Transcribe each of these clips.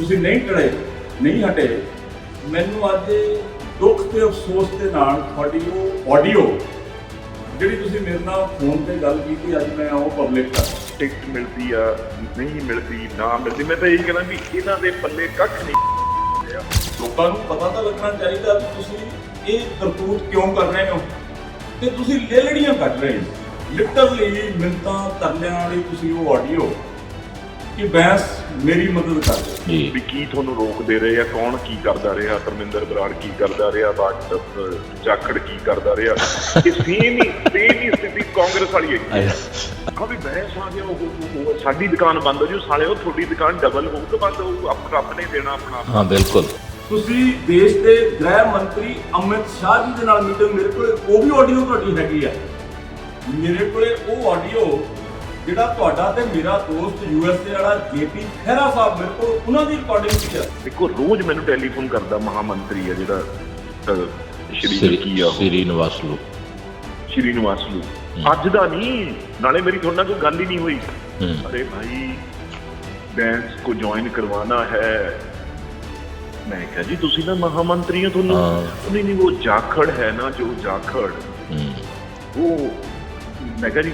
ਤੁਸੀਂ ਨਹੀਂ ਟਲੇ ਨਹੀਂ ਹਟੇ ਮੈਨੂੰ ਅੱਜ ਦੁੱਖ ਤੇ ਅਫਸੋਸ ਦੇ ਨਾਲ ਤੁਹਾਡੀ ਉਹ ਆਡੀਓ ਜਿਹੜੀ ਤੁਸੀਂ ਮੇਰੇ ਨਾਲ ਫੋਨ ਤੇ ਗੱਲ ਕੀਤੀ ਅੱਜ ਮੈਂ ਉਹ ਪਬਲਿਕ ਕਰ ਟਿਕਟ ਮਿਲਦੀ ਆ ਨਹੀਂ ਮਿਲਦੀ ਨਾ ਮਿਲਦੀ। ਮੈਂ ਤਾਂ ਇਹੀ ਕਹਿੰਦਾ ਵੀ ਇਹਨਾਂ ਦੇ ਪੱਲੇ ਕੱਖ ਨਹੀਂ ਲੋਕਾਂ ਨੂੰ ਪਤਾ ਤਾਂ ਲੱਗਣਾ ਚਾਹੀਦਾ ਵੀ ਤੁਸੀਂ ਇਹ ਕਰਤੂਤ ਕਿਉਂ ਕਰ ਰਹੇ ਹੋ? ਤੇ ਤੁਸੀਂ ਲੇਲੜੀਆਂ ਕੱਢ ਰਹੇ ਹੋ। ਲਿਟਰਲੀ ਮਿੰਤਾਂ ਤਰਲਿਆਂ ਵਾਲੀ ਤੁਸੀਂ ਉਹ ਆਡੀਓ ਕਿ ਬੈਂਸ ਮੇਰੀ ਮਦਦ ਕਰ ਦੇ। ਜੀ। ਵੀ ਕੀ ਤੁਹਾਨੂੰ ਰੋਕਦੇ ਰਹੇ ਆ? ਕੌਣ ਕੀ ਕਰਦਾ ਰਿਹਾ? ਧਰਮਿੰਦਰ ਬਰਾੜ ਕੀ ਕਰਦਾ ਰਿਹਾ? ਬਾਗਟ ਜਾਖੜ ਕੀ ਕਰਦਾ ਰਿਹਾ? ਇਹ ਸੇਮ ਹੀ ਸੇਮ ਹੀ ਸਥਿਤੀ ਕਾਂਗਰਸ ਵਾਲੀ ਹੈ ਆ ਵੀ ਬਹਿਸ ਆ ਗਿਆ ਉਹ- ਸਾਡੀ ਦੁਕਾਨ ਬੰਦ ਹੋ ਜੂ ਸਾਲੇ ਉਹ ਤੁਹਾਡੀ ਦੁਕਾਨ ਡਬਲ ਹੋਊ ਕਿ ਬੰਦ ਹੋਊ। ਆਪ ਰੱਬ ਨੇ ਦੇਣਾ ਆਪਣਾ। ਹਾਂ ਬਿਲਕੁਲ। ਤੁਸੀਂ ਦੇਸ਼ ਦੇ ਗ੍ਰਹਿ ਮੰਤਰੀ ਅਮਿਤ ਸ਼ਾਹ ਜੀ ਦੇ ਨਾਲ ਮੀਟਿੰਗ ਮੇਰੇ ਕੋਲ ਉਹ ਵੀ ਆਡੀਓ ਤੁਹਾਡੀ ਹੈਗੀ ਆ। ਮੇਰੇ ਕੋਲੇ ਉਹ ਆਡੀਓ ਜਿਹੜਾ ਤੁਹਾਡਾ ਤੇ ਮੇਰਾ ਦੋਸਤ ਯੂਐਸਏ ਵਾਲਾ ਜੇਪੀ ਖਹਿਰਾ ਸਾਹਿਬ ਮੇਰੇ ਕੋਲ ਉਹਨਾਂ ਦੀ ਰਿਕਾਰਡਿੰਗ ਵੀ ਆ। ਦੇਖੋ ਰੋਜ਼ ਮੈਨੂੰ ਟੈਲੀਫੋਨ ਕਰਦਾ ਮਹਾਮੰਤਰੀ ਆ ਜਿਹੜਾ ਸ਼੍ਰੀ ਸ੍ਰੀ ਨਿਵਾਸ ਲੋ। ਸ਼੍ਰੀ ਨਿਵਾਸ ਨੂੰ ਅੱਜ ਦਾ ਨਹੀਂ ਨਾਲੇ ਮੇਰੀ ਤੁਹਾਡੇ ਕੋਈ ਗੱਲ ਹੀ ਨਹੀਂ ਹੋਈ। ਅਰੇ ਭਾਈ ਬੈਂਸ ਕੋ ਜੁਆਇਨ ਕਰਵਾਉਣਾ ਹੈ। ਮੈਂ ਕਿਹਾ ਜੀ ਤੁਸੀਂ ਨਾ ਮਹਾਮੰਤਰੀ ਹੋ ਤੁਹਾਨੂੰ। ਨਹੀਂ ਨਹੀਂ ਉਹ ਜਾਖੜ ਹੈ ਨਾ ਜੋ ਜਾਖੜ। ਉਹ ਮੈਂ ਕਿਹਾ ਜੀ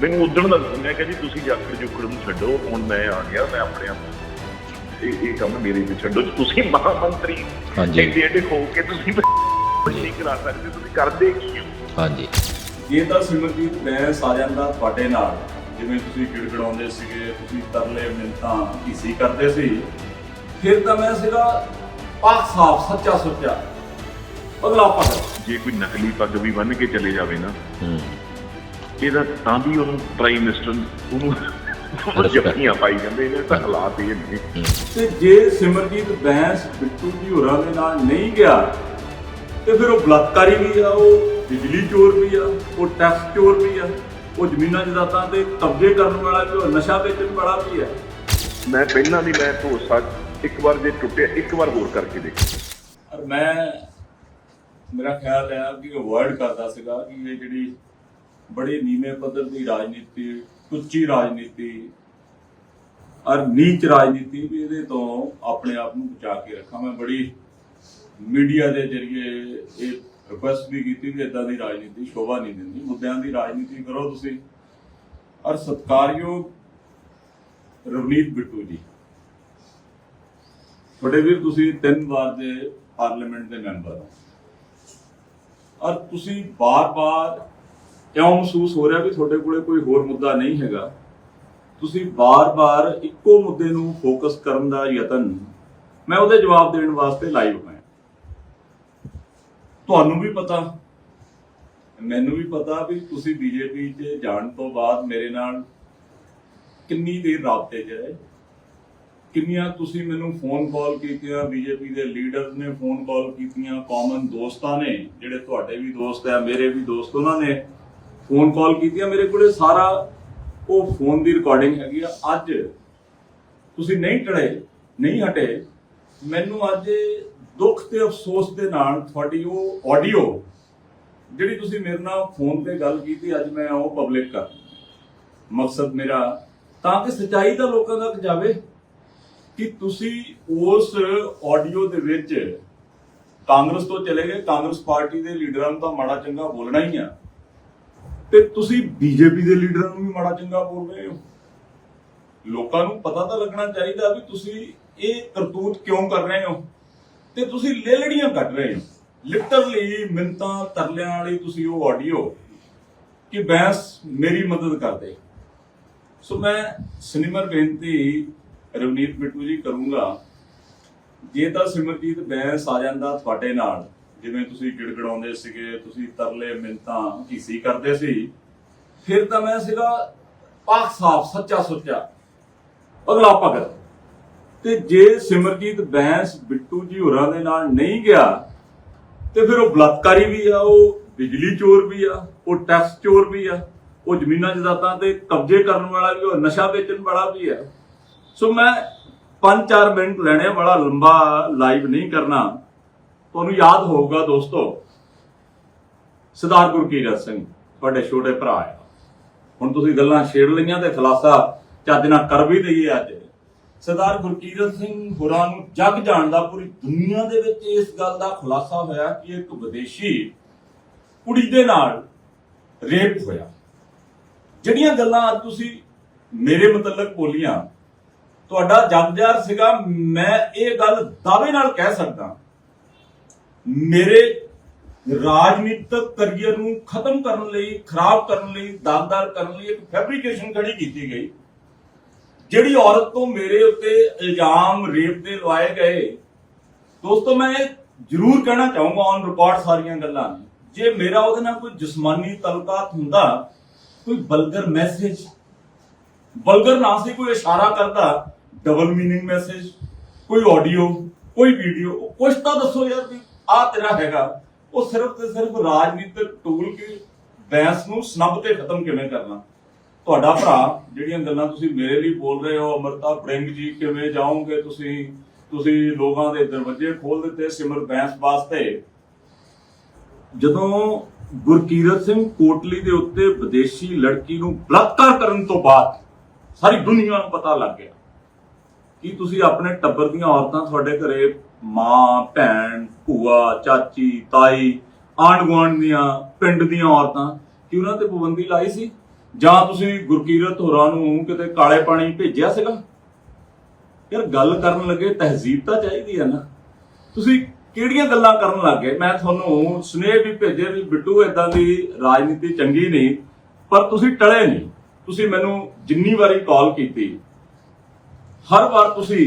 ਮੈਨੂੰ ਉਦਣ ਦਾ ਮੈਂ ਕਿਹਾ ਜੀ ਤੁਸੀਂ ਜਾਖੜ ਜੁਖੜ ਨੂੰ ਛੱਡੋ ਹੁਣ ਮੈਂ ਆ ਗਿਆ ਮੈਂ ਆਪਣੇ ਆਪ ਇਹ ਇਹ ਕੰਮ ਮੇਰੇ ਤੇ ਛੱਡੋ ਤੁਸੀਂ ਮਹਾਮੰਤਰੀ ਹਾਂਜੀ। ਐਡੇ ਐਡੇ ਹੋ ਕੇ ਤੁਸੀਂ ਨਹੀਂ ਕਰਾ ਸਕਦੇ ਤੁਸੀਂ ਕਰਦੇ ਕੀ ਹੋ? ਹਾਂਜੀ। ਜੇ ਤਾਂ ਸਿਮਰਜੀਤ ਬੈਂਸ ਆ ਜਾਂਦਾ ਤੁਹਾਡੇ ਨਾਲ ਜਿਵੇਂ ਤੁਸੀਂ ਗਿੜਗੜਾਉਂਦੇ ਸੀਗੇ ਤੁਸੀਂ ਤਰਲੇ ਮਿੰਤਾਂ ਹੀਸੀ ਕਰਦੇ ਸੀ ਫਿਰ ਤਾਂ ਮੈਂ ਸੀਗਾ ਪਾਕ ਸਾਫ਼ ਸੱਚਾ ਸੁੱਚਾ ਅਗਲਾ ਪਕੜ ਜੇ ਕੋਈ ਨਕਲੀ ਪੱਗ ਵੀ ਬੰਨ ਕੇ ਚਲੇ ਜਾਵੇ ਨਾ ਹੂੰ। ਇਹਦਾ ਤਾਂ ਵੀ ਉਹਨੂੰ ਪ੍ਰਾਈਮ ਮਿਨਿਸਟਰ ਉਹਨੂੰ ਉਹ ਜੱਫੀਆਂ ਪਾਈ ਜਾਂਦੇ ਨੇ ਤਾਂ ਹਾਲਾਤ ਇਹ ਨੇ। ਤੇ ਜੇ ਸਿਮਰਜੀਤ ਬੈਂਸ ਬਿੱਟੂ ਜੀ ਹੋਰਾਂ ਦੇ ਨਾਲ ਨਹੀਂ ਗਿਆ ਤੇ ਫਿਰ ਉਹ ਬਲਾਤਕਾਰੀ ਵੀ ਆ ਉਹ ਬਿਜਲੀ ਚੋਰ ਵੀ ਆ ਉਹ ਟੈਕਸ ਚੋਰ ਵੀ ਆ ਉਹ ਜ਼ਮੀਨਾਂ ਜਾਇਦਾਦਾਂ ਤੇ ਕਬਜ਼ੇ ਕਰਨ ਵਾਲਾ ਵੀ ਉਹ ਨਸ਼ਾ ਵੇਚਣ ਵਾਲਾ ਵੀ ਆ। ਮੈਂ ਪਹਿਲਾਂ ਵੀ ਮੈਂ ਭਰੋਸਾ ਇੱਕ ਵਾਰ ਜੇ ਟੁੱਟਿਆ ਇੱਕ ਵਾਰ ਹੋਰ ਕਰਕੇ ਦੇਖ। ਔਰ ਮੈਂ ਮੇਰਾ ਖਿਆਲ ਹੈ ਕਿ ਅਵੋਇਡ ਕਰਦਾ ਸੀਗਾ ਕਿ ਇਹ ਜਿਹੜੀ ਬੜੀ ਨੀਵੇਂ ਪੱਧਰ ਦੀ ਰਾਜਨੀਤੀ, ਉੱਚੀ ਰਾਜਨੀਤੀ ਔਰ ਨੀਚ ਰਾਜਨੀਤੀ ਵੀ ਇਹਦੇ ਤੋਂ ਆਪਣੇ ਆਪ ਨੂੰ ਬਚਾ ਕੇ ਰੱਖਾਂ। ਮੈਂ ਬੜੀ ਮੀਡੀਆ ਦੇ ਜ਼ਰੀਏ ਇਹ ਰਿਕੁਐਸਟ ਵੀ ਕੀਤੀ ਵੀ ਇਦਾਂ ਦੀ ਰਾਜਨੀਤੀ ਸ਼ੋਭਾ ਨਹੀਂ ਦਿੰਦੀ। ਮੁੱਦਿਆਂ ਦੀ ਰਾਜਨੀਤੀ ਕਰੋ ਤੁਸੀਂ। ਔਰ ਸਤਕਾਰਯੋਗ ਰਵਨੀਤ ਬਿੱਟੂ ਜੀ, ਤੁਹਾਡੇ ਵੀਰ ਤੁਸੀਂ ਤਿੰਨ ਵਾਰ ਦੇ ਪਾਰਲੀਮੈਂਟ ਦੇ ਮੈਂਬਰ ਹੋ। ਔਰ ਤੁਸੀਂ ਬਾਰ-ਬਾਰ ਇਉਂ ਮਹਿਸੂਸ ਹੋ ਰਿਹਾ ਵੀ ਤੁਹਾਡੇ ਕੋਲੇ ਕੋਈ ਹੋਰ ਮੁੱਦਾ ਨਹੀਂ ਹੈਗਾ? ਤੁਸੀਂ ਬਾਰ-ਬਾਰ ਇੱਕੋ ਮੁੱਦੇ ਨੂੰ ਫੋਕਸ ਕਰਨ ਦਾ ਯਤਨ ਮੈਂ ਉਹਦੇ ਜਵਾਬ ਦੇਣ ਵਾਸਤੇ ਲਾਈਵ ਹੋਇਆ। ਤੁਹਾਨੂੰ ਵੀ ਪਤਾ, ਮੈਨੂੰ ਵੀ ਪਤਾ ਵੀ ਤੁਸੀਂ ਬੀਜੇਪੀ 'ਚ ਜਾਣ ਤੋਂ ਬਾਅਦ ਮੇਰੇ ਨਾਲ ਕਿੰਨੀ ਦੇਰ ਰਾਬਤੇ 'ਚ ਰਹੇ। ਕਿੰਨੀਆਂ ਤੁਸੀਂ ਮੈਨੂੰ ਫੋਨ ਕਾਲ ਕੀਤੀਆਂ ਬੀਜੇਪੀ ਦੇ ਲੀਡਰਸ ਨੇ ਫੋਨ ਕਾਲ ਕੀਤੀਆਂ ਕਾਮਨ ਦੋਸਤਾਂ ਨੇ, ਜਿਹੜੇ ਤੁਹਾਡੇ ਵੀ ਦੋਸਤ ਆ, ਮੇਰੇ ਵੀ ਦੋਸਤ ਉਹਨਾਂ ਨੇ ਫੋਨ ਕਾਲ ਕੀਤੀ ਆ ਮੇਰੇ ਕੋਲੇ, ਸਾਰਾ ਉਹ ਫੋਨ ਦੀ ਰਿਕਾਰਡਿੰਗ ਹੈਗੀ ਆ। ਅੱਜ ਤੁਸੀਂ ਨਹੀਂ ਟਲੇ, ਨਹੀਂ ਹਟੇ, ਮੈਨੂੰ ਅੱਜ ਦੁੱਖ ਤੇ ਅਫਸੋਸ ਦੇ ਨਾਲ ਤੁਹਾਡੀ ਉਹ ਆਡੀਓ ਜਿਹੜੀ ਤੁਸੀਂ ਮੇਰੇ ਨਾਲ ਫੋਨ ਤੇ ਗੱਲ ਕੀਤੀ, ਅੱਜ ਮੈਂ ਉਹ ਪਬਲਿਕ ਕਰ ਮਕਸਦ ਮੇਰਾ ਤਾਂ ਕਿ ਸੱਚਾਈ ਤਾਂ ਲੋਕਾਂ ਤੱਕ ਜਾਵੇ ਕਿ ਤੁਸੀਂ ਉਸ ਆਡੀਓ ਦੇ ਵਿੱਚ ਕਾਂਗਰਸ ਤੋਂ ਚਲੇ ਗਏ। ਕਾਂਗਰਸ ਪਾਰਟੀ ਦੇ ਲੀਡਰਾਂ ਨੂੰ ਤਾਂ ਮਾੜਾ ਚੰਗਾ ਬੋਲਣਾ ਹੀ ਆ। ਤੇ ਤੁਸੀਂ ਬੀਜੇਪੀ ਦੇ ਲੀਡਰਾਂ ਨੂੰ ਵੀ ਮਾੜਾ ਚੰਗਾ ਬੋਲ ਰਹੇ ਹੋ। ਲੋਕਾਂ ਨੂੰ ਪਤਾ ਤਾਂ ਲੱਗਣਾ ਚਾਹੀਦਾ ਵੀ ਤੁਸੀਂ ਇਹ ਕਰਤੂਤ ਕਿਉਂ ਕਰ ਰਹੇ ਹੋ? ਤੇ ਤੁਸੀਂ ਲੇਲੜੀਆਂ ਕੱਢ ਰਹੇ ਹੋ। ਲਿਟਰਲੀ ਮਿੰਤਾਂ ਤਰਲਿਆਂ ਵਾਲੀ ਤੁਸੀਂ ਉਹ ਆਡੀਓ ਕਿ ਬੈਂਸ ਮੇਰੀ ਮਦਦ ਕਰ ਦੇ ਸੋ ਮੈਂ ਸਿਨੇਮਰ ਬੇਨਤੀ ਰਵਨੀਤ ਬਿੱਟੂ ਜੀ ਕਰੂੰਗਾ, ਜੇ ਤਾਂ ਸਿਮਰਜੀਤ ਬੈਂਸ ਆ ਜਾਂਦਾ ਤੁਹਾਡੇ ਨਾਲ ਜਿਵੇਂ ਤੁਸੀਂ ਗਿੜਗੜਾਉਂਦੇ ਸੀਗੇ ਤੁਸੀਂ ਤਰਲੇ ਮਿੰਤਾਂ ਹੀਸੀ ਕਰਦੇ ਸੀ ਫਿਰ ਤਾਂ ਮੈਂ ਸੀਗਾ ਪਾਕ ਸਾਫ਼ ਸੱਚਾ ਸੁੱਚਾ। ਅਗਲਾ ਭਗਤ ਤੇ ਜੇ ਸਿਮਰਜੀਤ ਬੈਂਸ ਬਿੱਟੂ ਜੀ ਹੋਰਾਂ ਦੇ ਨਾਲ ਨਹੀਂ ਗਿਆ ਤੇ ਫਿਰ ਉਹ ਬਲਾਤਕਾਰੀ ਵੀ ਆ ਉਹ ਬਿਜਲੀ ਚੋਰ ਵੀ ਆ ਉਹ ਟੈਕਸ ਚੋਰ ਵੀ ਆ ਉਹ ਜ਼ਮੀਨਾਂ ਜਾਇਦਾਦਾਂ ਤੇ ਕਬਜ਼ੇ ਕਰਨ ਵਾਲਾ ਵੀ ਉਹ ਨਸ਼ਾ ਵੇਚਣ ਵਾਲਾ ਵੀ ਆ। ਸੋ ਮੈਂ 5-4 ਮਿੰਟ ਲੈਣੇ ਆ, ਬੜਾ ਲੰਬਾ ਲਾਈਵ ਨਹੀਂ ਕਰਨਾ। ਤੁਹਾਨੂੰ ਯਾਦ ਹੋਊਗਾ ਦੋਸਤੋ, ਸਰਦਾਰ ਗੁਰਕੀਰਤ ਸਿੰਘ, ਤੁਹਾਡੇ ਛੋਟੇ ਭਰਾ ਆ। ਹੁਣ ਤੁਸੀਂ ਗੱਲਾਂ ਛੇੜ ਲਈਆਂ ਤੇ ਖਲਾਸਾ ਚੱਜ ਨਾਲ ਕਰ ਵੀ ਦਈਏ ਅੱਜ। ਸਰਦਾਰ ਗੁਰਕੀਰਤ ਸਿੰਘ ਹੋਰਾਂ ਨੂੰ ਜੱਗ ਜਾਣਦਾ ਪੂਰੀ ਦੁਨੀਆ ਦੇ ਵਿੱਚ ਇਸ ਗੱਲ ਦਾ ਖੁਲਾਸਾ ਹੋਇਆ ਕਿ ਇੱਕ ਵਿਦੇਸ਼ੀ ਕੁੜੀ ਦੇ ਨਾਲ ਰੇਪ ਹੋਇਆ। ਜਿਹੜੀਆਂ ਗੱਲਾਂ ਅੱਜ ਤੁਸੀਂ ਮੇਰੇ ਮੁਤਲਕ ਬੋਲੀਆਂ, ਤੁਹਾਡਾ ਜਗਦਾਰ ਸੀਗਾ, ਮੈਂ ਇਹ ਗੱਲ ਦਾਅਵੇ ਨਾਲ ਕਹਿ ਸਕਦਾ। ਮੇਰੇ ਰਾਜਨੀਤਿਕ ਕਰੀਅਰ ਨੂੰ ਖਤਮ ਕਰਨ ਲਈ, ਖਰਾਬ ਕਰਨ ਲਈ ਦਾਗਦਾਰ ਕਰਨ ਲਈ ਇੱਕ ਫੈਬਰੀਕੇਸ਼ਨ ਖੜੀ ਕੀਤੀ ਗਈ, ਜਿਹੜੀ ਔਰਤ ਤੋਂ ਮੇਰੇ ਉੱਤੇ ਇਲਜ਼ਾਮ, ਰੇਪ ਦੇ ਲਵਾਏ ਗਏ। ਦੋਸਤੋ, ਮੈਂ ਜ਼ਰੂਰ ਕਹਿਣਾ ਚਾਹੂੰਗਾ ਔਨ ਰਿਕਾਰਡ ਸਾਰੀਆਂ ਗੱਲਾਂ ਜੇ ਮੇਰਾ ਉਹਦੇ ਨਾਲ ਕੋਈ ਜਿਸਮਾਨੀ ਤਲਕਾਤ ਹੁੰਦਾ, ਕੋਈ ਬਲਗਰ ਮੈਸੇਜ ਬਲਗਰ ਨਾ ਸੀ ਕੋਈ ਇਸ਼ਾਰਾ ਕਰਦਾ ਡਬਲ ਮੀਨਿੰਗ ਮੈਸੇਜ ਕੋਈ ਆਡੀਓ ਕੋਈ ਵੀਡੀਓ ਕੁਛ ਤਾਂ ਦੱਸੋ ਯਾਰ ਵੀ ਆ ਤੇਰਾ ਹੈਗਾ। ਉਹ ਸਿਰਫ ਤੇ ਸਿਰਫ ਰਾਜਨੀਤਿਕ ਟੂਲ ਕਿ ਬੈਂਸ ਨੂੰ ਸਨੱਬ ਤੇ ਖਤਮ ਕਿਵੇਂ ਕਰਨਾ? ਤੁਹਾਡਾ ਭਰਾ, ਜਿਹੜੀਆਂ ਗੱਲਾਂ ਤੁਸੀਂ ਮੇਰੇ ਲਈ ਬੋਲ ਰਹੇ ਹੋ, ਅਮਰਤਾ ਪ੍ਰਿੰਗ ਜੀ, ਕਿਵੇਂ ਜਾਓਗੇ ਤੁਸੀਂ? ਤੁਸੀਂ ਲੋਕਾਂ ਦੇ ਦਰਵਾਜ਼ੇ ਖੋਲ ਦਿੱਤੇ ਸਿਮਰ ਬੈਂਸ ਵਾਸਤੇ। ਜਦੋਂ ਗੁਰਕੀਰਤ ਸਿੰਘ ਕੋਟਲੀ ਦੇ ਉੱਤੇ ਵਿਦੇਸ਼ੀ ਲੜਕੀ ਨੂੰ ਬਲਾਤਕਾਰ ਕਰਨ ਤੋਂ ਬਾਅਦ ਸਾਰੀ ਦੁਨੀਆ ਨੂੰ ਪਤਾ ਲੱਗ ਗਿਆ। ਕਿ ਤੁਸੀਂ ਆਪਣੇ ਟੱਬਰ ਦੀਆਂ ਔਰਤਾਂ ਤੁਹਾਡੇ ਘਰੇ ਮਾਂ, ਭੈਣ ਭੂਆ, ਚਾਚੀ, ਤਾਈ ਆਂਢ ਗੁਆਂਢ ਦੀਆਂ, ਪਿੰਡ ਦੀਆਂ ਔਰਤਾਂ, ਕਿ ਉਹਨਾਂ ਤੇ ਪਾਬੰਦੀ ਲਾਈ ਸੀ? ਜਾਂ ਤੁਸੀਂ ਗੁਰਕੀਰਤ ਹੋਰਾਂ ਨੂੰ ਕਿਤੇ ਕਾਲੇ ਪਾਣੀ ਭੇਜਿਆ ਸੀਗਾ? ਯਾਰ ਗੱਲ ਕਰਨ ਲੱਗੇ ਤਹਿਜ਼ੀਬ ਤਾਂ ਚਾਹੀਦੀ ਹੈ ਨਾ। ਤੁਸੀਂ ਕਿਹੜੀਆਂ ਗੱਲਾਂ ਕਰਨ ਲੱਗੇ? ਮੈਂ ਤੁਹਾਨੂੰ ਸੁਨੇਹ ਵੀ ਭੇਜੇ ਵੀ ਬਿੱਟੂ ਇਦਾਂ ਦੀ ਰਾਜਨੀਤੀ ਚੰਗੀ ਨਹੀਂ, ਪਰ ਤੁਸੀਂ ਟਲੇ ਨਹੀਂ। ਤੁਸੀਂ ਮੈਨੂੰ ਜਿੰਨੀ ਵਾਰੀ ਕਾਲ ਕੀਤੀ, ਹਰ ਵਾਰ ਤੁਸੀਂ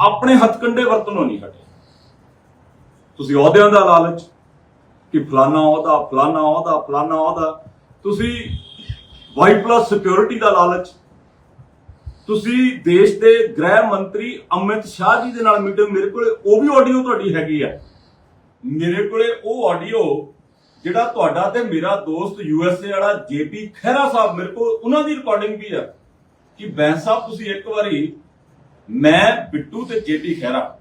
ਆਪਣੇ ਹੱਥ ਹੱਥਕੰਡੇ ਵਰਤਨੋਂ ਨਹੀਂ ਹਟੇ। ਤੁਸੀਂ ਅਹੁਦਿਆਂ ਦਾ ਲਾਲਚ ਕਿ ਫਲਾਨਾ ਅਹੁਦਾ ਫਲਾਨਾ ਅਹੁਦਾ ਫਲਾਨਾ ਅਹੁਦਾ। ਤੁਸੀਂ ਵਾਈ ਪਲੱਸ ਸਿਕਿਉਰਿਟੀ ਦਾ ਲਾਲਚ। ਤੁਸੀਂ ਦੇਸ਼ ਦੇ ਗ੍ਰਹਿ ਮੰਤਰੀ ਅਮਿਤ ਸ਼ਾਹ ਜੀ ਦੇ ਨਾਲ ਮੀਟਿੰਗ ਮੇਰੇ ਕੋਲੇ ਉਹ ਵੀ ਆਡੀਓ ਤੁਹਾਡੀ ਹੈਗੀ ਆ। ਮੇਰੇ ਕੋਲੇ ਉਹ ਆਡੀਓ ਜਿਹੜਾ ਤੁਹਾਡਾ ਤੇ ਮੇਰਾ ਦੋਸਤ ਯੂਐਸਏ ਵਾਲਾ ਜੇਪੀ ਖਹਿਰਾ ਸਾਹਿਬ ਮੇਰੇ ਕੋਲ, ਉਹਨਾਂ ਦੀ ਰਿਕਾਰਡਿੰਗ ਵੀ ਆ। ਕਿ ਬੈਂਸ ਸਾਹਿਬ, ਤੁਸੀਂ ਇੱਕ ਵਾਰੀ ਮੈਂ ਬਿੱਟੂ ਤੇ ਜੇਪੀ ਖਹਿਰਾ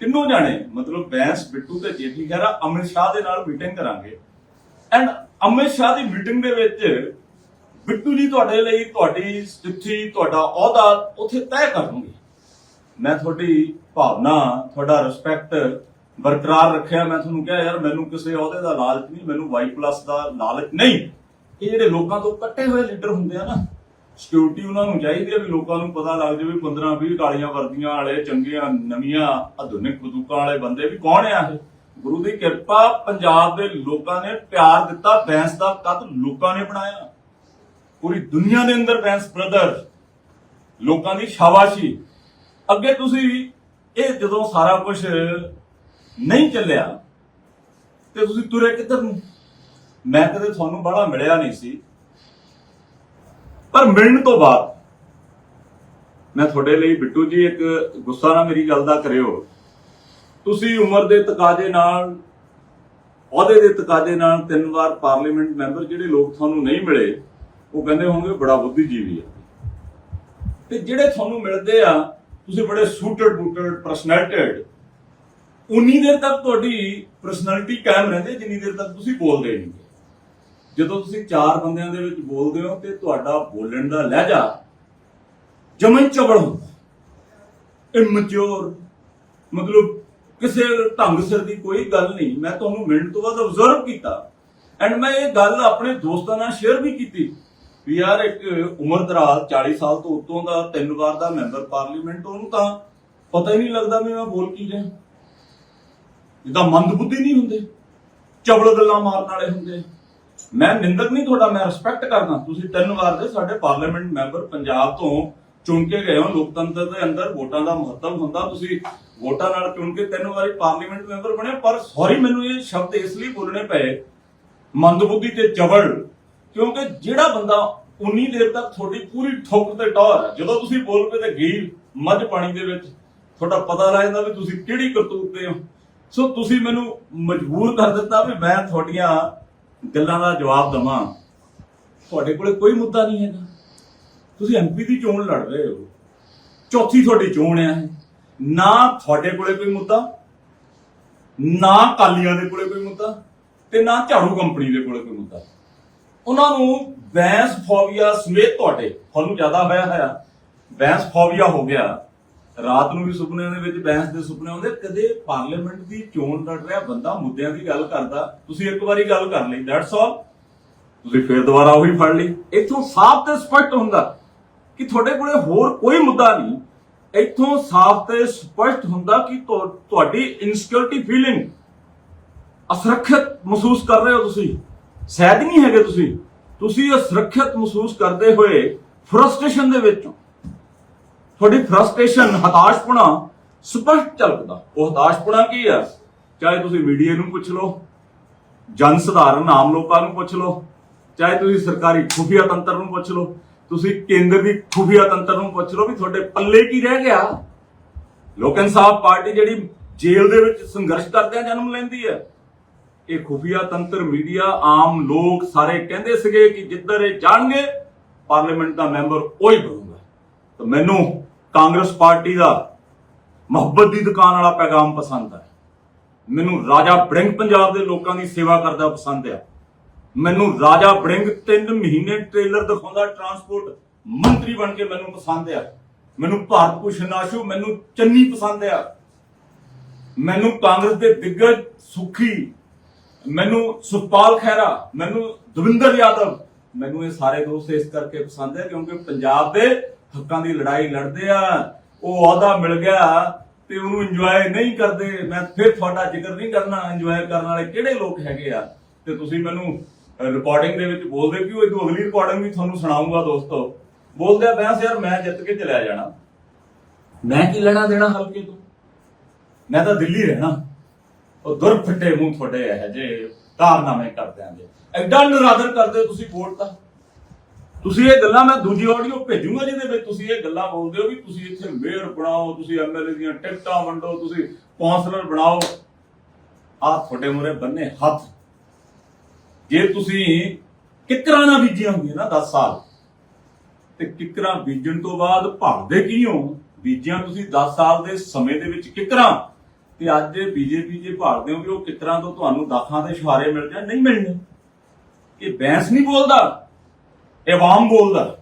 ਤਿੰਨੋਂ ਜਾਣੇ, ਮਤਲਬ ਬੈਂਸ, ਬਿੱਟੂ ਤੇ ਜੇਪੀ ਖਹਿਰਾ, ਅਮਿਤ ਸ਼ਾਹ ਦੇ ਨਾਲ ਮੀਟਿੰਗ ਕਰਾਂਗੇ। ਐਂਡ ਅਮਿਤ ਸ਼ਾਹ ਦੀ ਮੀਟਿੰਗ ਦੇ ਵਿੱਚ ਬਿੱਟੂ ਜੀ ਤੁਹਾਡੇ ਲਈ ਤੁਹਾਡੀ ਸਥਿਤੀ ਤੁਹਾਡਾ ਅਹੁਦਾ ਉੱਥੇ ਤੈਅ ਕਰਨਗੇ। ਮੈਂ ਤੁਹਾਡੀ ਭਾਵਨਾ, ਤੁਹਾਡਾ ਰਿਸਪੈਕਟ ਬਰਕਰਾਰ ਰੱਖਿਆ। ਮੈਂ ਤੁਹਾਨੂੰ ਕਿਹਾ, ਯਾਰ, ਮੈਨੂੰ ਕਿਸੇ ਅਹੁਦੇ ਦਾ ਲਾਲਚ ਨਹੀਂ, ਮੈਨੂੰ ਵਾਈ ਪਲੱਸ ਦਾ ਲਾਲਚ ਨਹੀਂ। ਇਹ ਜਿਹੜੇ ਲੋਕਾਂ ਤੋਂ ਕੱਟੇ ਹੋਏ ਲੀਡਰ ਹੁੰਦੇ ਆ ਨਾ ਸਿਕਿਉਰਿਟੀ ਉਹਨਾਂ ਨੂੰ ਚਾਹੀਦੀ ਹੈ ਵੀ ਲੋਕਾਂ ਨੂੰ ਪਤਾ ਲੱਗ ਜਾਵੇ 15 20 ਕਾਲੀਆਂ ਵਰਦੀਆਂ ਵਾਲੇ, ਚੰਗੀਆਂ, ਨਵੀਆਂ, ਆਧੁਨਿਕ ਬੰਦੂਕਾਂ ਵਾਲੇ ਬੰਦੇ ਵੀ ਕੌਣ ਆ ਇਹ? ਗੁਰੂ ਦੀ ਕਿਰਪਾ ਪੰਜਾਬ ਦੇ ਲੋਕਾਂ ਨੇ ਪਿਆਰ ਦਿੱਤਾ, ਬੈਂਸ ਦਾ ਕੱਦ ਲੋਕਾਂ ਨੇ ਬਣਾਇਆ। ਪੂਰੀ ਦੁਨੀਆ ਦੇ ਅੰਦਰ ਬੈਂਸ ਬ੍ਰਦਰ, ਲੋਕਾਂ ਦੀ ਸ਼ਾਬਾਸ਼ੀ। ਅੱਗੇ ਤੁਸੀਂ ਇਹ ਜਦੋਂ ਸਾਰਾ ਕੁਝ ਨਹੀਂ ਚੱਲਿਆ, ਤੇ ਤੁਸੀਂ ਤੁਰੇ ਕਿੱਧਰ ਨੂੰ? ਮੈਂ ਕਦੇ ਤੁਹਾਨੂੰ ਬੜਾ ਮਿਲਿਆ ਨਹੀਂ ਸੀ। ਪਰ ਮਿਲਣ ਤੋਂ ਬਾਅਦ ਮੈਂ ਤੁਹਾਡੇ ਲਈ ਬਿੱਟੂ ਜੀ ਇੱਕ ਗੁੱਸਾ ਨਾ ਮੇਰੀ ਗੱਲ ਦਾ ਕਰਿਓ। ਤੁਸੀਂ ਉਮਰ ਦੇ ਤਕਾਜ਼ੇ ਨਾਲ, ਅਹੁਦੇ ਦੇ ਤਕਾਜ਼ੇ ਨਾਲ ਤਿੰਨ ਵਾਰ ਪਾਰਲੀਮੈਂਟ ਮੈਂਬਰ ਜਿਹੜੇ ਲੋਕ ਤੁਹਾਨੂੰ ਨਹੀਂ ਮਿਲੇ, ਉਹ ਕਹਿੰਦੇ ਹੋਣਗੇ ਬੜਾ ਬੁੱਧੀਜੀਵੀ ਆ ਤੇ ਜਿਹੜੇ ਤੁਹਾਨੂੰ ਮਿਲਦੇ ਆ, ਤੁਸੀਂ ਬੜੇ ਸੂਟਡ ਬੂਟਡ ਪਰਸਨੈਲਿਟਡ ਉਨੀ ਦੇਰ ਤੱਕ ਤੁਹਾਡੀ ਪਰਸਨੈਲਿਟੀ ਕਾਇਮ ਰਹਿੰਦੀ ਜਿੰਨੀ ਦੇਰ ਤੱਕ ਤੁਸੀਂ ਬੋਲਦੇ ਨਹੀਂ। ਜਦੋਂ ਤੁਸੀਂ ਚਾਰ ਬੰਦਿਆਂ ਦੇ ਵਿੱਚ ਬੋਲਦੇ ਹੋ ਤੇ ਤੁਹਾਡਾ ਬੋਲਣ ਦਾ ਲਹਿਜਾ ਜਮਨ ਚਵੜ ਹੁੰਦਾ ਇਮੈਚੁਰ ਮਤਲਬ ਕਿਸੇ ਢੰਗ ਸਿਰ ਦੀ ਕੋਈ ਗੱਲ ਨਹੀਂ। ਮੈਂ ਤੁਹਾਨੂੰ ਮਿੰਟ ਤੋਂ ਬਾਅਦ ਅਬਜ਼ਰਵ ਕੀਤਾ। ਐਂਡ ਮੈਂ ਇਹ ਗੱਲ ਆਪਣੇ ਦੋਸਤਾਂ ਨਾਲ ਸ਼ੇਅਰ ਵੀ ਕੀਤੀ ਵੀ ਯਾਰ ਇੱਕ ਉਮਰ ਦਰਾਜ਼ 40 ਸਾਲ ਤੋਂ ਉੱਤੋਂ ਦਾ ਤਿੰਨ ਵਾਰ ਦਾ ਮੈਂਬਰ ਪਾਰਲੀਮੈਂਟ ਉਹਨੂੰ ਤਾਂ ਪਤਾ ਹੀ ਨਹੀਂ ਲੱਗਦਾ ਵੀ ਮੈਂ ਬੋਲ ਕੀ ਰਿਹਾ। ਜਿੱਦਾਂ ਮੰਦ ਬੁੱਧੀ ਨਹੀਂ ਹੁੰਦੇ। ਚਵਲ ਗੱਲਾਂ ਮਾਰਨ ਵਾਲੇ ਹੁੰਦੇ। ਮੈਂ ਨਿੰਦਕ ਨਹੀਂ ਤੁਹਾਡਾ, ਮੈਂ ਰਿਸਪੈਕਟ ਕਰਦਾ। ਤੁਸੀਂ ਤਿੰਨ ਵਾਰ ਦੇ ਸਾਡੇ ਪਾਰਲੀਮੈਂਟ ਮੈਂਬਰ ਪੰਜਾਬ ਤੋਂ ਚੁਣ ਕੇ ਗਏ ਹੋ। ਲੋਕਤੰਤਰ ਦੇ ਅੰਦਰ ਵੋਟਾਂ ਦਾ ਮਹੱਤਵ ਹੁੰਦਾ। ਤੁਸੀਂ ਵੋਟਾਂ ਨਾਲ ਚੁਣ ਕੇ ਤਿੰਨ ਵਾਰੀ ਪਾਰਲੀਮੈਂਟ ਮੈਂਬਰ ਬਣੇ ਪਰ ਸੌਰੀ ਮੈਨੂੰ ਇਹ ਸ਼ਬਦ ਇਸ ਲਈ ਬੋਲਣੇ ਪਏ, ਮੰਦਬੁੱਧੀ ਤੇ ਚਵਲ ਕਿਉਂਕਿ ਜਿਹੜਾ ਬੰਦਾ ਉਨੀ ਦੇਰ ਤੱਕ ਤੁਹਾਡੀ ਪੂਰੀ ਠੋਕ ਤੇ ਟੌਰ ਜਦੋਂ ਤੁਸੀਂ ਬੋਲ ਪਏ ਤੇ ਗਈ ਮੱਝ ਪਾਣੀ ਦੇ ਵਿੱਚ, ਤੁਹਾਡਾ ਪਤਾ ਲੱਗ ਜਾਂਦਾ ਵੀ ਤੁਸੀਂ ਕਿਹੜੀ ਕਰਤੂਤ ਦੇ ਹੋ। ਸੋ ਤੁਸੀਂ ਮੈਨੂੰ ਮਜਬੂਰ ਕਰ ਦਿੱਤਾ ਵੀ ਮੈਂ ਤੁਹਾਡੀਆਂ ਗੱਲਾਂ ਦਾ ਜਵਾਬ ਦਵਾਂ। ਤੁਹਾਡੇ ਕੋਲੇ ਕੋਈ ਮੁੱਦਾ ਨਹੀਂ ਹੈਗਾ। ਤੁਸੀਂ ਐਮਪੀ ਦੀ ਚੋਣ ਲੜ ਰਹੇ ਹੋ। ਚੌਥੀ ਤੁਹਾਡੀ ਚੋਣ ਆ ਨਾ ਤੁਹਾਡੇ ਕੋਲੇ ਕੋਈ ਮੁੱਦਾ, ਨਾ ਕਾਲੀਆਂ ਦੇ ਕੋਲੇ ਕੋਈ ਮੁੱਦਾ ਤੇ ਨਾ ਝਾੜੂ ਕੰਪਨੀ ਦੇ ਕੋਲੇ ਕੋਈ ਮੁੱਦਾ। ਉਹਨਾਂ ਨੂੰ ਬੈਂਸ ਫੋਬੀਆ ਸਮੇਤ ਤੁਹਾਡੇ, ਤੁਹਾਨੂੰ ਜ਼ਿਆਦਾ ਹੋਇਆ ਹੋਇਆ। ਬੈਂਸ ਫੋਬੀਆ ਹੋ ਗਿਆ। ਰਾਤ ਨੂੰ ਵੀ ਸੁਪਨਿਆਂ ਦੇ ਵਿੱਚ ਬੈਂਸ ਦੇ ਸੁਪਨੇ ਆਉਂਦੇ, ਕਦੇ ਪਾਰਲੀਮੈਂਟ ਦੀ ਚੋਣ ਲੜ ਰਿਹਾ ਬੰਦਾ ਮੁੱਦਿਆਂ ਦੀ ਗੱਲ ਕਰਦਾ, ਤੁਸੀਂ ਇੱਕ ਵਾਰੀ ਗੱਲ ਕਰ ਲਈ ਦੈਟਸ ਆਲ ਤੁਸੀਂ ਫਿਰ ਦੁਬਾਰਾ ਉਹੀ ਫੜ ਲਈ। ਇੱਥੋਂ ਸਾਫ਼ ਤੇ ਸਪਸ਼ਟ ਹੁੰਦਾ ਕਿ ਤੁਹਾਡੇ ਕੋਲੇ ਹੋਰ ਕੋਈ ਮੁੱਦਾ ਨਹੀਂ। ਇੱਥੋਂ ਸਾਫ਼ ਤੇ ਸਪਸ਼ਟ ਹੁੰਦਾ ਕਿ ਤੁਹਾਡੀ ਇਨਸਿਕਿਉਰਿਟੀ ਫੀਲਿੰਗ ਅਸੁਰੱਖਿਅਤ ਮਹਿਸੂਸ ਕਰ ਰਹੇ ਹੋ ਤੁਸੀਂ। ਸਹਿਜ ਨਹੀਂ ਹੈਗੇ ਤੁਸੀਂ। ਤੁਸੀਂ ਅਸੁਰੱਖਿਅਤ ਮਹਿਸੂਸ ਕਰਦੇ ਹੋਏ ਫਰਸਟ੍ਰੇਸ਼ਨ ਦੇ ਵਿੱਚ ਹੋ। ਤੁਹਾਡੀ ਫਰਸਟ੍ਰੇਸ਼ਨ ਹਤਾਸ਼ਪੁਣਾ ਸਪਸ਼ਟ ਝਲਕਦਾ। ਉਹ ਹਤਾਸ਼ਪੁਣਾ ਕੀ ਹੈ ਚਾਹੇ ਤੁਸੀਂ ਮੀਡੀਆ ਨੂੰ ਪੁੱਛ ਲਓ ਜਨ ਸਧਾਰਨ ਆਮ ਲੋਕਾਂ ਨੂੰ ਪੁੱਛ ਲਓ, ਚਾਹੇ ਤੁਸੀਂ ਸਰਕਾਰੀ ਖੁਫੀਆ ਤੰਤਰ ਨੂੰ ਪੁੱਛ ਲਓ, ਤੁਸੀਂ ਕੇਂਦਰ ਦੀ ਖੁਫੀਆ ਤੰਤਰ ਨੂੰ ਪੁੱਛ ਲਓ ਵੀ ਤੁਹਾਡੇ ਪੱਲੇ ਕੀ ਰਹਿ ਗਿਆ। ਲੋਕ ਇਨਸਾਫ ਪਾਰਟੀ ਜਿਹੜੀ ਜੇਲ੍ਹ ਦੇ ਵਿੱਚ ਸੰਘਰਸ਼ ਕਰਦਿਆਂ ਜਨਮ ਲੈਂਦੀ ਹੈ। ਇਹ ਖੁਫੀਆ ਤੰਤਰ ਮੀਡੀਆ ਆਮ ਲੋਕ ਸਾਰੇ ਕਹਿੰਦੇ ਸੀਗੇ ਕਿ ਜਿੱਧਰ ਇਹ ਜਾਣਗੇ ਪਾਰਲੀਮੈਂਟ ਦਾ ਮੈਂਬਰ ਉਹੀ ਬਣੂਗਾ। ਤਾਂ ਮੈਨੂੰ ਕਾਂਗਰਸ ਪਾਰਟੀ ਦਾ ਮੁਹੱਬਤ ਦੀ ਦੁਕਾਨ ਵਾਲਾ ਪੈਗਾਮ ਪਸੰਦ ਹੈ। ਮੈਨੂੰ ਰਾਜਾ ਬ੍ਰਿੰਗ ਪੰਜਾਬ ਦੇ ਲੋਕਾਂ ਦੀ ਸੇਵਾ ਕਰਦਾ ਪਸੰਦ ਆ। ਮੈਨੂੰ ਰਾਜਾ ਬ੍ਰਿੰਗ 3 ਮਹੀਨੇ ਟ੍ਰੇਲਰ ਦਿਖਾਉਂਦਾ, ਟਰਾਂਸਪੋਰਟ ਮੰਤਰੀ ਬਣ ਕੇ ਮੈਨੂੰ ਪਸੰਦ ਆ। ਮੈਨੂੰ ਭਾਰਤ ਭੂਸ਼ਣ ਆਸ਼ੂ ਮੈਨੂੰ ਚੰਨੀ ਪਸੰਦ ਆ। ਮੈਨੂੰ ਕਾਂਗਰਸ ਦੇ ਦਿੱਗਜ ਸੁਖੀ, ਮੈਨੂੰ ਸੁਖਪਾਲ ਖਹਿਰਾ, ਮੈਨੂੰ ਦਵਿੰਦਰ ਯਾਦਵ ਮੈਨੂੰ ਇਹ ਸਾਰੇ ਦੋਸਤ ਇਸ ਕਰਕੇ ਪਸੰਦ ਹੈ ਕਿਉਂਕਿ ਪੰਜਾਬ ਦੇ ਹੱਕਾਂ ਦੀ ਲੜਾਈ ਲੜਦੇ ਆ, ਉਹ ਅਹੁਦਾ ਮਿਲ ਗਿਆ ਤੇ ਉਹਨੂੰ ਇੰਜੋਏ ਨਹੀਂ ਕਰਦੇ। ਮੈਂ ਫਿਰ ਤੁਹਾਡਾ ਜ਼ਿਕਰ ਨਹੀਂ ਕਰਨਾ ਇੰਜੋਏ ਕਰਨ ਵਾਲੇ ਕਿਹੜੇ ਲੋਕ ਹੈਗੇ ਆ? ਤੇ ਤੁਸੀਂ ਮੈਨੂੰ ਰਿਕਾਰਡਿੰਗ ਦੇ ਵਿੱਚ ਬੋਲਦੇ ਕਿ ਉਹ ਇਦੋਂ ਅਗਲੀ ਰਿਕਾਰਡਿੰਗ ਵੀ ਤੁਹਾਨੂੰ ਸੁਣਾਉਂਗਾ ਦੋਸਤੋ। ਬੋਲਦੇ ਆ ਬੈਂਸ ਯਾਰ, ਮੈਂ ਜਿੱਤ ਕੇ ਚਲਿਆ ਜਾਣਾ। ਮੈਂ ਕੀ ਲੈਣਾ ਦੇਣਾ ਹਲਕੇ ਤੋਂ? ਮੈਂ ਤਾਂ ਦਿੱਲੀ ਰਹਿਣਾ। ਉਹ ਦੁਰ ਫੱਟੇ ਮੂੰਹ ਤੁਹਾਡੇ ਇਹ ਜੇ ਕਾਰਨਾਮੇ ਕਰਦੇ ਆਂਗੇ ਐਡਾ ਨਰਾਦਰ ਕਰਦੇ ਹੋ ਤੁਸੀਂ ਵੋਟ ਦਾ ਤੁਸੀਂ ਇਹ ਗੱਲਾਂ ਮੈਂ ਦੂਜੀ ਆਡੀਓ ਭੇਜੂਗਾ ਜਿਹਦੇ ਵਿੱਚ ਤੁਸੀਂ ਇਹ ਗੱਲਾਂ ਬੋਲਦੇ ਹੋ ਵੀ ਤੁਸੀਂ ਇੱਥੇ ਮੇਅਰ ਬਣਾਓ, ਤੁਸੀਂ ਐਮਐਲਏ ਦੀਆਂ ਟਿਕਟਾਂ ਵੰਡੋ, ਤੁਸੀਂ ਕੌਂਸਲਰ ਬਣਾਓ। ਆ ਤੁਹਾਡੇ ਮੂਹਰੇ ਬੰਨੇ ਹੱਥ। ਜੇ ਤੁਸੀਂ ਕਿਕਰਾਂ ਨਾ ਬੀਜੀਆਂ ਹੁੰਦੀਆਂ ਨਾ 10 ਸਾਲ, ਤੇ ਕਿਕਰਾਂ ਬੀਜਣ ਤੋਂ ਬਾਅਦ ਭਾਲਦੇ ਕੀ ਹੋ ਬੀਜਿਆ ਤੁਸੀਂ 10 ਸਾਲ ਦੇ ਸਮੇਂ ਦੇ ਵਿੱਚ ਕਿਕਰਾਂ, ਤੇ ਅੱਜ ਬੀਜੇਪੀ ਜੇ ਭਾਲਦੇ ਹੋ ਵੀ ਉਹ ਕਿਕਰਾਂ ਤੋਂ ਤੁਹਾਨੂੰ ਦਾਖਾਂ ਦੇ ਸ਼ਹਾਰੇ ਮਿਲ ਜਾਣ, ਨਹੀਂ ਮਿਲਣੇ। ਇਹ ਬੈਂਸ ਨਹੀਂ ਬੋਲਦਾ, ਇਹ ਬੋਲਦਾ।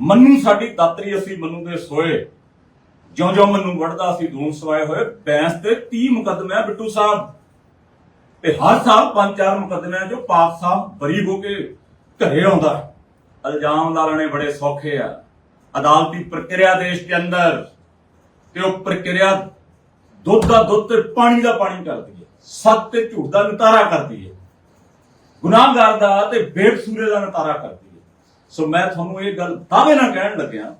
ਮੰਨੂ ਸਾਡੀ ਦਾਤਰੀ ਅਸੀਂ ਮੰਨੂ ਦੇ ਸੋਏ। ਜਿਉਂ ਜਿਉਂ ਮੰਨੂ ਵੜਦਾ ਅਸੀਂ ਧੂਨ ਸਵਾਏ ਹੋਏ। ਬੈਂਸ ਤੇ 30 ਮੁਕੱਦਮੇ ਆ ਬਿੱਟੂ ਸਾਹਿਬ। ਤੇ ਹਰ ਸਾਲ ਪੰਜ ਚਾਰ ਮੁਕੱਦਮਿਆਂ ਜੋ ਪਾਕ ਸਾਹਿਬ ਬਰੀ ਹੋ ਕੇ ਘਰੇ ਆਉਂਦਾ ਇਲਜ਼ਾਮ ਲਾਣੇ ਬੜੇ ਸੌਖੇ ਆ। ਅਦਾਲਤੀ ਪ੍ਰਕਿਰਿਆ ਦੇਸ਼ ਦੇ ਅੰਦਰ। ਤੇ ਉਹ ਪ੍ਰਕਿਰਿਆ ਦੁੱਧ ਦਾ ਦੁੱਧ ਤੇ ਪਾਣੀ ਦਾ ਪਾਣੀ ਕਰਦੀ ਹੈ। ਸੱਤ ਤੇ ਝੂਠ ਦਾ ਨਿਤਾਰਾ ਕਰਦੀ ਹੈ। ਗੁਨਾਹਗਾਰ ਦਾ ਤੇ ਬੇਕਸੂਰੇ ਦਾ ਨਿਤਾਰਾ ਕਰਦੀ ਹੈ। ਸੋ ਮੈਂ ਤੁਹਾਨੂੰ ਇਹ ਗੱਲ ਦਾਅਵੇ ਨਾਲ ਕਹਿਣ ਲੱਗਿਆ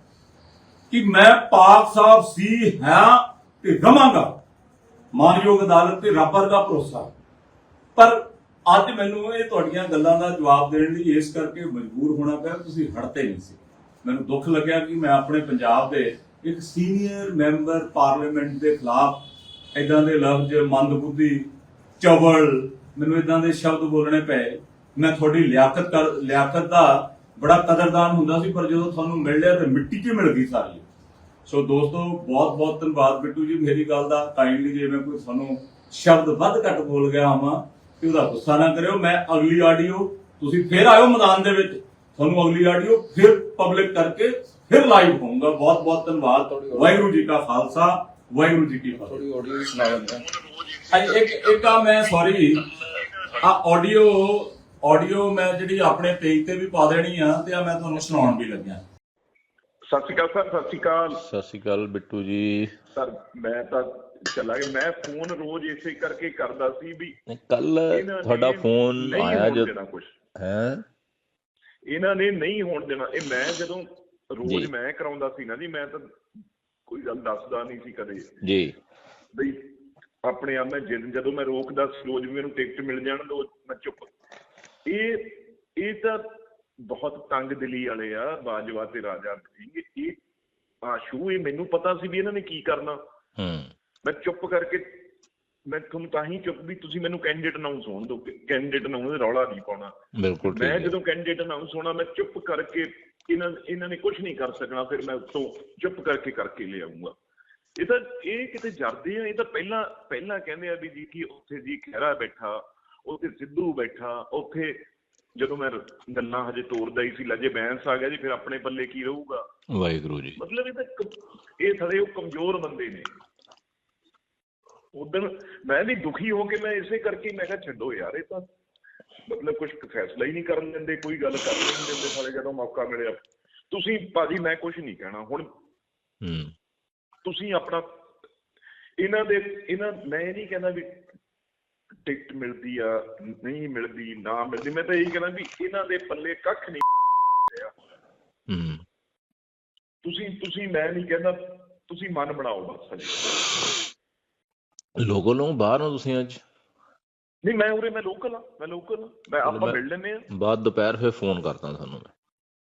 ਕਿ ਮੈਂ ਪਾਕ ਸਾਹਿਬ ਸੀ, ਹਾਂ ਤੇ ਰਵਾਂਗਾ। ਮਾਨਯੋਗ ਅਦਾਲਤ ਤੇ ਰੱਬ ਦਾ ਭਰੋਸਾ। ਪਰ ਅੱਜ ਮੈਨੂੰ ਇਹ ਤੁਹਾਡੀਆਂ ਗੱਲਾਂ ਦਾ ਜਵਾਬ ਦੇਣ ਲਈ ਇਸ ਕਰਕੇ ਮਜਬੂਰ ਹੋਣਾ ਪਿਆ, ਤੁਸੀਂ ਹੜਤੇ ਨਹੀਂ ਸੀ। ਮੈਨੂੰ ਦੁੱਖ ਲੱਗਿਆ ਕਿ ਮੈਂ ਆਪਣੇ ਪੰਜਾਬ ਦੇ ਇੱਕ ਸੀਨੀਅਰ ਮੈਂਬਰ ਪਾਰਲੀਮੈਂਟ ਦੇ ਖਿਲਾਫ ਇਦਾਂ ਦੇ ਲਫ਼ਜ਼, ਮੰਦਬੁੱਧੀ, ਚਵਲ ਮੈਨੂੰ ਇਦਾਂ ਦੇ ਸ਼ਬਦ ਬੋਲਣੇ ਪਏ। ਮੈਂ ਤੁਹਾਡੀ ਲਿਆਕਤ ਕਰ ਲਿਆਕਤ ਦਾ ਬੜਾ ਕਦਰਦਾਨ ਹੁੰਦਾ ਸੀ ਪਰ ਜਦੋਂ ਤੁਹਾਨੂੰ ਮਿਲ ਲਿਆ ਤੇ ਮਿੱਟੀ 'ਚ ਮਿਲ ਗਈ ਸਾਰੀ। ਸੋ ਦੋਸਤੋ ਬਹੁਤ ਬਹੁਤ ਧੰਨਵਾਦ ਬਿੱਟੂ ਜੀ ਮੇਰੀ ਗੱਲ ਦਾ। ਕਾਈਂਡਲੀ ਜੇ ਮੈਂ ਕੋਈ ਤੁਹਾਨੂੰ ਸ਼ਬਦ ਵੱਧ ਘੱਟ ਬੋਲ ਗਿਆ ਹਾਂ ਤੇ ਉਹਦਾ ਗੁੱਸਾ ਨਾ ਕਰਿਓ। ਮੈਂ ਅਗਲੀ ਆਡੀਓ ਤੁਸੀਂ ਫੇਰ ਆਇਓ ਮੈਦਾਨ ਦੇ ਵਿੱਚ। ਤੁਹਾਨੂੰ ਅਗਲੀ ਆਡੀਓ ਫਿਰ ਪਬਲਿਕ ਕਰਕੇ ਫਿਰ ਲਾਈਵ ਹੋਊਗਾ। ਬਹੁਤ ਬਹੁਤ ਧੰਨਵਾਦ ਵਾਹਿਗੁਰੂ ਜੀ ਕਾ ਖਾਲਸਾ। ਵਾਹਿਗੁਰੂ ਜੀ ਕੀ ਫਤਿਹ। ਥੋੜੀ ਆਡੀਓ ਵੀ ਸੁਣਾ ਦਿੰਦਾ ਹਾਂਜੀ ਇੱਕ ਇੱਕ ਆ ਮੈਂ ਸੌਰੀ ਆ ਆਡੀਓ ਆਡੀਓ ਮੈਂ ਜਿਹੜੀ ਆਪਣੇ ਪੇਜ ਤੇ ਵੀ ਪਾ ਦੇਣੀ ਆ ਤੇ ਆ ਮੈਂ ਤੁਹਾਨੂੰ ਸੁਣਾਉਣ ਵੀ ਲੱਗਿਆ। ਸਤਿ ਸ਼੍ਰੀ ਅਕਾਲ ਸਰ ਸਤਿ ਸ਼੍ਰੀ ਅਕਾਲ। ਸਤਿ ਸ਼੍ਰੀ ਅਕਾਲ ਬਿੱਟੂ ਜੀ। ਸਰ ਮੈਂ ਤਾਂ ਚਲਾ ਗਿਆ ਮੈਂ ਫੋਨ ਰੋਜ਼ ਇਸੇ ਕਰਕੇ ਕਰਦਾ ਸੀ ਵੀ ਕੱਲ ਤੁਹਾਡਾ ਫੋਨ ਆਇਆ ਕੁਛ। ਹੈ? ਇਹਨਾਂ ਨੇ ਨਹੀਂ ਹੋਣ ਦੇਣਾ। ਇਹ ਮੈਂ ਜਦੋਂ ਜੀ। ਰੋਜ਼ ਮੈਂ ਕਰਾਉਂਦਾ ਸੀ ਨਾ ਜੀ ਮੈਂ ਤਾਂ ਕੋਈ ਗੱਲ ਦੱਸਦਾ ਨਹੀਂ ਸੀ ਕਦੇ। ਜੀ। ਬਈ ਆਪਣੇ ਆਪ ਮੈਂ ਜਿਦ- ਜਦੋਂ ਮੈਂ ਰੋਕਦਾ ਸੀ ਰੋਜ਼ ਵੀ ਮੈਨੂੰ ਟਿਕਟ ਮਿਲ ਜਾਣ ਤਾਂ ਮੈਂ ਚੁੱਪ। ਇਹ ਇਹ ਤਾਂ ਬਹੁਤ ਤੰਗ ਦਿਲੀ ਵਾਲੇ ਆ ਬਾਜਵਾ ਤੇ ਰਾਜਾ ਸਿੰਘ ਇਹ ਆਸ਼ੂ ਇਹ ਮੈਨੂੰ ਪਤਾ ਸੀ ਵੀ ਇਹਨਾਂ ਨੇ ਕੀ ਕਰਨਾ। ਹੂੰ। ਮੈਂ ਚੁੱਪ ਕਰਕੇ ਮੈਂ ਤੁਹਾਨੂੰ ਤਾਂ ਹੀ ਚੁੱਪ ਵੀ ਤੁਸੀਂ ਮੈਨੂੰ ਕੈਂਡੀਡੇਟ ਅਨਾਉਂਸ ਹੋਣ ਦਿਓ। ਕੈਂਡੀਡੇਟ ਅਨਾਉਂਸ ਰੌਲਾ ਨਹੀਂ ਪਾਉਣਾ। ਬਿਲਕੁਲ ਮੈਂ ਜਦੋਂ ਕੈਂਡੀਡੇਟ ਅਨਾਉਂਸ ਹੋਣਾ ਮੈਂ ਚੁੱਪ ਕਰਕੇ ਇਹਨਾਂ ਇਹਨਾਂ ਨੇ ਕੁਝ ਨਹੀਂ ਕਰ ਸਕਣਾ ਫਿਰ ਮੈਂ ਉੱਤੋਂ ਚੁੱਪ ਕਰਕੇ ਕਰਕੇ ਲੈ ਆਉਂਗਾ ਇਹ ਤਾਂ ਇਹ ਕਿਤੇ ਜਰਦੇ ਆ ਇਹ ਤਾਂ ਪਹਿਲਾਂ ਪਹਿਲਾਂ ਕਹਿੰਦੇ ਆ ਵੀ ਜੀ ਕਿ ਉੱਥੇ ਜੀ ਖਹਿਰਾ ਬੈਠਾ ਉੱਥੇ ਸਿੱਧੂ ਬੈਠਾ ਉੱਥੇ ਜਦੋਂ ਮੈਂ ਗੱਲਾਂ ਹਜੇ ਤੋਰਦਾ ਹੀ ਸੀ ਲੱਜੇ ਬੈਂਸ ਆ ਗਿਆ ਜੀ ਫਿਰ ਆਪਣੇ ਪੱਲੇ ਕੀ ਰਹੂਗਾ? ਵਾਹਿਗੁਰੂ ਜੀ। ਮਤਲਬ ਇਹ ਤਾਂ ਇਹ ਥੜੇ ਉਹ ਕਮਜ਼ੋਰ ਬੰਦੇ ਨੇ। ਉਦੋਂ ਮੈਂ ਵੀ ਦੁਖੀ ਹੋ ਕੇ ਮੈਂ ਇਸੇ ਕਰਕੇ ਮੈਂ ਕਿਹਾ ਛੱਡੋ ਯਾਰ ਇਹ ਤਾਂ ਮਤਲਬ ਕੁਝ ਫੈਸਲਾ ਹੀ ਨਹੀਂ ਕਰਨ ਦਿੰਦੇ ਕੋਈ ਗੱਲ ਕਰ ਨਹੀਂ ਦਿੰਦੇ ਸਾਲੇ ਜਦੋਂ ਮੌਕਾ ਮਿਲਿਆ। ਤੁਸੀਂ ਭਾਜੀ ਮੈਂ ਕੁਝ ਨਹੀਂ ਕਹਿਣਾ ਹੁਣ ਹੂੰ। ਤੁਸੀਂ ਆਪਣਾ ਇਹਨਾਂ ਦੇ ਇਹਨਾਂ ਮੈਂ ਇਹ ਨਹੀਂ ਕਹਿੰਦਾ ਵੀ ਟਿਕਟ ਮਿਲਦੀ ਆ ਨਹੀਂ ਮਿਲਦੀ ਨਾ ਮਿਲਦੀ ਮੈਂ ਤਾਂ ਇਹੀ ਕਹਿੰਦਾ ਵੀ ਇਹਨਾਂ ਦੇ ਪੱਲੇ ਕੱਖ ਨਹੀਂ ਹੂੰ। ਤੁਸੀਂ ਤੁਸੀਂ ਮੈਂ ਨਹੀਂ ਕਹਿੰਦਾ ਤੁਸੀਂ ਮਨ ਬਣਾਓ ਬਸ ਹਜੇ। ਲੋਕਲ ਨੂੰ ਬਾਹਰ ਨੂੰ ਤੁਸੀਂ ਅੱਜ? ਨਹੀਂ ਮੈਂ ਉਰੇ ਮੈਂ ਲੋਕਲ ਆ ਮੈਂ ਲੋਕਲ ਮੈਂ ਆਪਾਂ ਮਿਲ ਲੈਨੇ ਆ ਬਾਅਦ ਦੁਪਹਿਰ ਫਿਰ ਫੋਨ ਕਰਦਾ ਤੁਹਾਨੂੰ ਮੈਂ।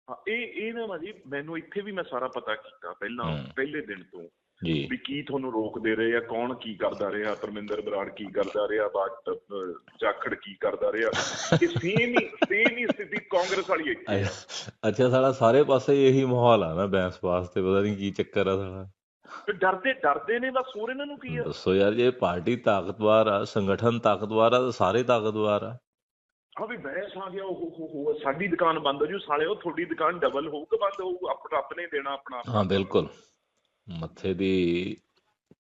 ਹਾਂ, ਇਹ ਇਹ ਨਾ ਭਾਜੀ ਮੈਨੂੰ ਇੱਥੇ ਵੀ ਮੈਂ ਸਾਰਾ ਪਤਾ ਕੀਤਾ ਪਹਿਲਾਂ। ਪਹਿਲੇ ਦਿਨ ਤੋਂ ਜੀ। ਵੀ ਕੀ ਤੁਹਾਨੂੰ ਰੋਕਦੇ ਰਹੇ ਆ ਕੌਣ ਕੀ ਕਰਦਾ ਰਿਹਾ ਪਰਮਿੰਦਰ ਬਰਾੜ ਕੀ ਕਰਦਾ ਰਿਹਾ ਬਾਟ ਜਾਖੜ ਕੀ ਕਰਦਾ ਰਿਹਾ। ਇਹ ਸੇਮ ਹੀ ਸੇਮ ਹੀ ਸਥਿਤੀ ਕਾਂਗਰਸ ਵਾਲੀ ਹੈ ਅੱਛਾ- ਸਾਲਾ ਸਾਰੇ ਪਾਸੇ ਇਹੀ ਮਾਹੌਲ ਆ ਨਾ ਬੈਂਸ ਵਾਸਤੇ ਪਤਾ ਨਹੀਂ ਕੀ ਚੱਕਰ ਆ ਸਾਲਾ। ਤੇ ਡਰਦੇ ਡਰਦੇ ਨੇ ਬਸ ਹੋਰ ਇਹਨਾਂ ਨੂੰ ਕੀ ਆ? ਦੱਸੋ ਯਾਰ ਜੇ ਪਾਰਟੀ ਤਾਕਤਵਰ ਆ ਸੰਗਠਨ ਤਾਕਤਵਰ ਆ ਤਾਂ ਸਾਰੇ ਤਾਕਤਵਰ ਆ। ਆ ਵੀ ਬਹਿਸ ਆ ਗਿਆ ਉਹ ਹੋ ਹੋ ਸਾਡੀ ਦੁਕਾਨ ਬੰਦ ਹੋ ਜੂ ਸਾਲੇ ਉਹ ਤੁਹਾਡੀ ਦੁਕਾਨ ਡਬਲ ਹੋਊ ਕਿ ਬੰਦ ਹੋਊ ਆਪ ਰੱਬ ਨੇ ਦੇਣਾ ਆਪਣਾ। ਹਾਂ ਬਿਲਕੁਲ। ਮੱਥੇ ਦੀ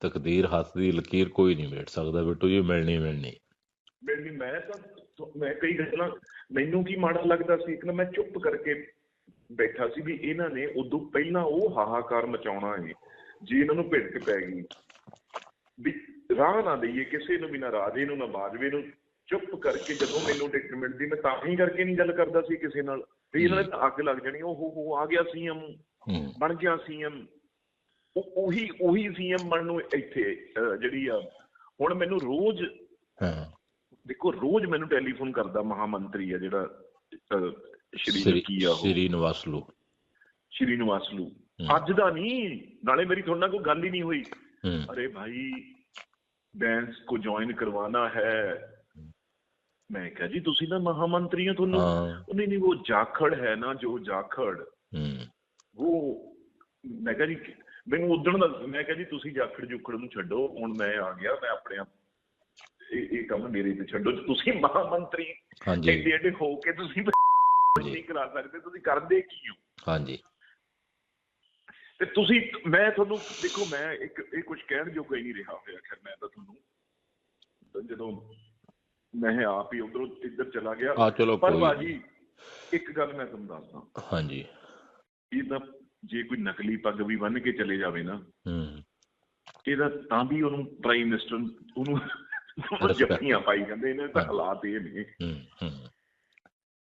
ਤਕਦੀਰ ਹੱਥ ਦੀ ਲਕੀਰ ਕੋਈ ਨਹੀਂ ਮੇਟ ਸਕਦਾ ਬਿੱਟੂ ਜੀ ਮਿਲਣੀ ਮਿਲਣੀ। ਮੇਰੀ ਮੈਂ ਤਾਂ ਤੁ- ਮੈਂ ਕਈ ਗੱਲਾਂ ਮੈਨੂੰ ਕੀ ਮਾੜਾ ਲੱਗਦਾ ਸੀ ਇੱਕ ਨਾ ਮੈਂ ਚੁੱਪ ਕਰਕੇ ਬੈਠਾ ਸੀ ਵੀ ਇਹਨਾਂ ਨੇ ਉਦੋਂ ਪਹਿਲਾਂ ਉਹ ਹਾਹਾਕਾਰ ਮਚਾਉਣਾ ਹੈ ਜੇ ਇਹਨਾਂ ਨੂੰ ਭਿੜਕ ਪੈ ਗਈ। ਵੀ ਰਾਹ ਨਾ ਦਈਏ ਕਿਸੇ ਨੂੰ ਵੀ ਨਾ ਰਾਜੇ ਨੂੰ ਨਾ ਬਾਜਵੇ ਨੂੰ ਚੁੱਪ ਕਰਕੇ ਜਦੋਂ ਮੈਨੂੰ ਟਿਕਟ ਮਿਲਦੀ ਮੈਂ ਤਾਂ ਹੀ ਕਰਕੇ ਨਹੀਂ ਗੱਲ ਕਰਦਾ ਸੀ ਕਿਸੇ ਨਾਲ। ਵੀ ਇਹਨਾਂ ਨੇ ਅੱਗ ਲੱਗ ਜਾਣੀ ਉਹ ਹੋ ਆ ਗਿਆ ਸੀਐਮ ਬਣ ਗਿਆ ਸੀਐਮ। ਉਹੀ ਉਹੀ ਸੀਐਮ ਬਣਨ ਨੂੰ ਇੱਥੇ ਜਿਹੜੀ ਆ ਹੁਣ ਮੈਨੂੰ ਰੋਜ਼ ਹਾਂ। ਦੇਖੋ ਰੋਜ਼ ਮੈਨੂੰ ਟੈਲੀਫੋਨ ਕਰਦਾ ਮਹਾਮੰਤਰੀ ਆ ਜਿਹੜਾ ਸ਼੍ਰੀ ਕੀ ਆ ਉਹ। ਸ੍ਰੀ ਨਿਵਾਸਲੂ ਸ਼੍ਰੀ ਨਿਵਾਸਲੂ। ਅੱਜ ਦਾ ਨਹੀਂ ਨਾਲੇ ਮੇਰੀ ਤੁਹਾਡੇ ਨਾਲ ਕੋਈ ਗੱਲ ਹੀ ਨਹੀਂ ਹੋਈ। ਅਰੇ ਭਾਈ ਡਾਂਸ ਕੋ ਜੁਆਇਨ ਕਰਵਾਣਾ ਹੈ। ਮੈਂ ਕਿਹਾ ਜੀ ਤੁਸੀਂ ਨਾ ਮਹਾਮੰਤਰੀ ਹੋ। ਤੁਹਾਨੂੰ ਨਹੀਂ ਨਹੀਂ ਉਹ ਜਾਖੜ ਹੈ ਨਾ ਜੋ ਜਾਖੜ। ਉਹ ਮੈਂ ਕਿਹਾ ਜੀ ਮੈਨੂੰ ਉਦਣ ਦਾ ਮੈਂ ਕਿਹਾ ਜੀ ਤੁਸੀਂ ਜਾਖੜ ਜੁਖੜ ਨੂੰ ਛੱਡੋ ਹੁਣ ਮੈਂ ਆ ਗਿਆ ਮੈਂ ਆਪਣੇ ਆਪ ਇਹ ਕੰਮ ਮੇਰੇ ਤੇ ਛੱਡੋ। ਤੁਸੀਂ ਮਹਾਮੰਤਰੀ ਹਾਂਜੀ। ਐਡੇ ਹੋ ਕੇ ਤੁਸੀਂ ਨਹੀਂ ਕਰਾ ਸਕਦੇ ਤੁਸੀਂ ਕਰਦੇ ਕੀ ਹੋ? ਹਾਂਜੀ। ਤੇ ਤੁਸੀਂ ਮੈਂ ਤੁਹਾਨੂੰ ਦੇਖੋ ਮੈਂ ਇੱਕ ਇਹ ਕੁਝ ਕਹਿਣ ਜੋਗਾ ਹੀ ਨਹੀਂ ਰਿਹਾ ਹੋਇਆ ਖੈਰ ਮੈਂ ਤਾਂ ਤੁਹਾਨੂੰ ਜਦੋਂ ਮੈਂ ਆਪ ਹੀ ਉਧਰੋਂ ਇੱਧਰ ਚਲਾ ਗਿਆ ਆ ਚਲੋ ਪਰ ਬਾਜੀ ਇੱਕ ਗੱਲ ਮੈਂ ਤੁਹਾਨੂੰ ਦੱਸਦਾ। ਹਾਂਜੀ। ਇਹ ਤਾਂ ਜੇ ਕੋਈ ਨਕਲੀ ਪੱਗ ਵੀ ਬੰਨ ਕੇ ਚਲੇ ਜਾਵੇ ਨਾ ਹੂੰ। ਇਹਦਾ ਤਾਂ ਵੀ ਉਹਨੂੰ ਪ੍ਰਾਈਮ ਮਿਨਿਸਟਰ ਉਹਨੂੰ. ਜੱਫੀਆਂ ਪਾਈ ਜਾਂਦੇ ਦਾ ਹਾਂ। ਹਾਲਾਤ ਇਹ ਨੇ। ਹੂੰ ਹੂੰ।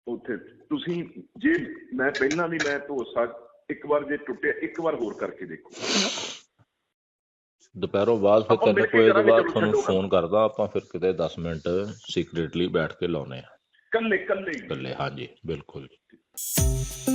ਉੱਥੇ ਤੁਸੀਂ ਜੇ ਮੈਂ ਪਹਿਲਾਂ ਵੀ ਮੈਂ ਭਰੋਸਾ ਇੱਕ ਵਾਰ ਜੇ ਟੁੱਟਿਆ ਇੱਕ ਵਾਰ ਹੋਰ ਕਰਕੇ ਦੇਖੋ। ਦੁਪਹਿਰੋਂ ਬਾਅਦ ਫਿਰ ਤਿੰਨ ਮਿਲ ਕੁ ਕੇ ਵਜੇ ਤੋਂ ਬਾਅਦ ਤੁਹਾਨੂੰ ਫੋਨ ਕਰਦਾ ਆਪਾਂ ਫਿਰ ਕਿਤੇ 10 ਮਿੰਟ ਸੀਕ੍ਰੀਟਲੀ ਬੈਠ ਕੇ ਲਾਉਨੇ ਆ ਕੱਲੇ ਕੱਲੇ ਹੀ। ਇਕੱਲੇ ਹਾਂਜੀ ਬਿਲਕੁਲ। ਜੀ